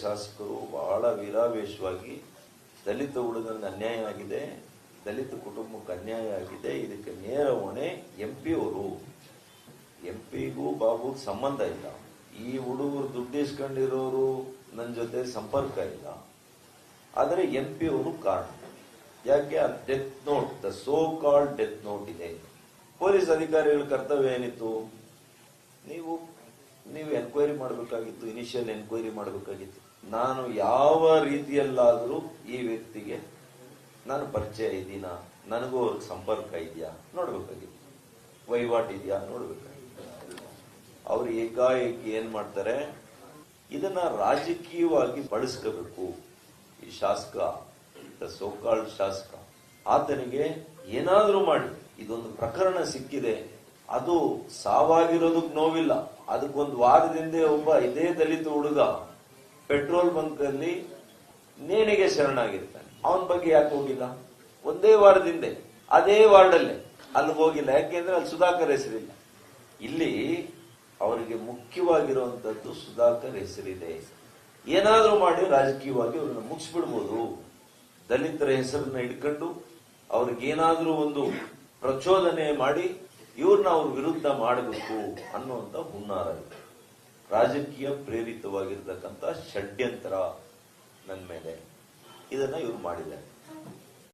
ಶಾಸಕರು ಬಹಳ ವೀರಾವೇಶವಾಗಿ ದಲಿತ ಹುಡುಗನಿಗೆ ಅನ್ಯಾಯ ಆಗಿದೆ, ದಲಿತ ಕುಟುಂಬಕ್ಕೆ ಅನ್ಯಾಯ ಆಗಿದೆ, ಇದಕ್ಕೆ ನೇರ ಹೊಣೆ ಎಂ ಪಿ ಅವರು. ಎಂ ಪಿಗೂ ಬಾಬು ಸಂಬಂಧ ಇಲ್ಲ. ಈ ಹುಡುಗರು ದುಡ್ಡು ಇಸ್ಕೊಂಡಿರೋರು ನನ್ನ ಜೊತೆ ಸಂಪರ್ಕ ಇಲ್ಲ. ಆದರೆ ಎಂ ಪಿ ಅವರು ಕಾರಣ. ಯಾಕೆ? ಆ death note the so called death note ಇದೆ. ಪೊಲೀಸ್ ಅಧಿಕಾರಿಗಳ ಕರ್ತವ್ಯ ಏನಿತ್ತು? ನೀವು ನೀವು ಎನ್ಕ್ವೈರಿ ಮಾಡಬೇಕಾಗಿತ್ತು ಇನಿಷಿಯಲ್ ಎನ್ಕ್ವೈರಿ ಮಾಡಬೇಕಾಗಿತ್ತು. ನಾನು ಯಾವ ರೀತಿಯಲ್ಲಾದರೂ ಈ ವ್ಯಕ್ತಿಗೆ ನಾನು ಪರಿಚಯ ಇದ್ದೀನಾ? ನನಗೂ ಅವ್ರಿಗೆ ಸಂಪರ್ಕ ಇದೆಯಾ? ನೋಡ್ಬೇಕಾಗಿತ್ತು. ವಹಿವಾಟು ಇದೆಯಾ? ನೋಡ್ಬೇಕಾಗಿತ್ತು. ಅವ್ರು ಏಕಾಏಕಿ ಏನ್ ಮಾಡ್ತಾರೆ? ಇದನ್ನ ರಾಜಕೀಯವಾಗಿ ಬಳಸ್ಕೋಬೇಕು. ಈ ಶಾಸಕ ಸೋಕಾಳ್ ಶಾಸಕ, ಆತನಿಗೆ ಏನಾದರೂ ಮಾಡಿ. ಇದೊಂದು ಪ್ರಕರಣ ಸಿಕ್ಕಿದೆ. ಅದು ಸಾವಾಗಿರೋದಕ್ ನೋವಿಲ್ಲ. ಅದಕ್ಕೊಂದು ವಾರದಿಂದ ಒಬ್ಬ ಇದೇ ದಲಿತ ಹುಡುಗ ಪೆಟ್ರೋಲ್ ಬಂಕ್ ಅಲ್ಲಿ ನೇಣಿಗೆ ಶರಣಾಗಿರ್ತಾನೆ. ಅವನ ಬಗ್ಗೆ ಯಾಕೆ ಹೋಗಿಲ್ಲ? ಒಂದೇ ವಾರದಿಂದ, ಅದೇ ವಾರ್ಡಲ್ಲೇ. ಅಲ್ಲಿ ಹೋಗಿಲ್ಲ. ಯಾಕೆಂದ್ರೆ ಅಲ್ಲಿ ಸುಧಾಕರ್ ಹೆಸರಿಲ್ಲ. ಇಲ್ಲಿ ಅವರಿಗೆ ಮುಖ್ಯವಾಗಿರುವಂತದ್ದು ಸುಧಾಕರ್ ಹೆಸರಿದೆ. ಏನಾದರೂ ಮಾಡಿ ರಾಜಕೀಯವಾಗಿ ಅವ್ರನ್ನ ಮುಗಿಸ್ಬಿಡ್ಬೋದು. ದಲಿತರ ಹೆಸರನ್ನ ಇಟ್ಕೊಂಡು ಅವ್ರಿಗೇನಾದ್ರೂ ಒಂದು ಪ್ರಚೋದನೆ ಮಾಡಿ ಇವ್ರನ್ನ ಅವ್ರ ವಿರುದ್ಧ ಮಾಡಬೇಕು ಅನ್ನುವಂತ ಹುನ್ನಾರ ಇದೆ. ರಾಜಕೀಯ ಪ್ರೇರಿತವಾಗಿರ್ತಕ್ಕಂಥ ಷಡ್ಯಂತರ ನನ್ನ ಮೇಲೆ. ಇದನ್ನ ಇವ್ರು ಮಾಡಿದ್ದಾರೆ.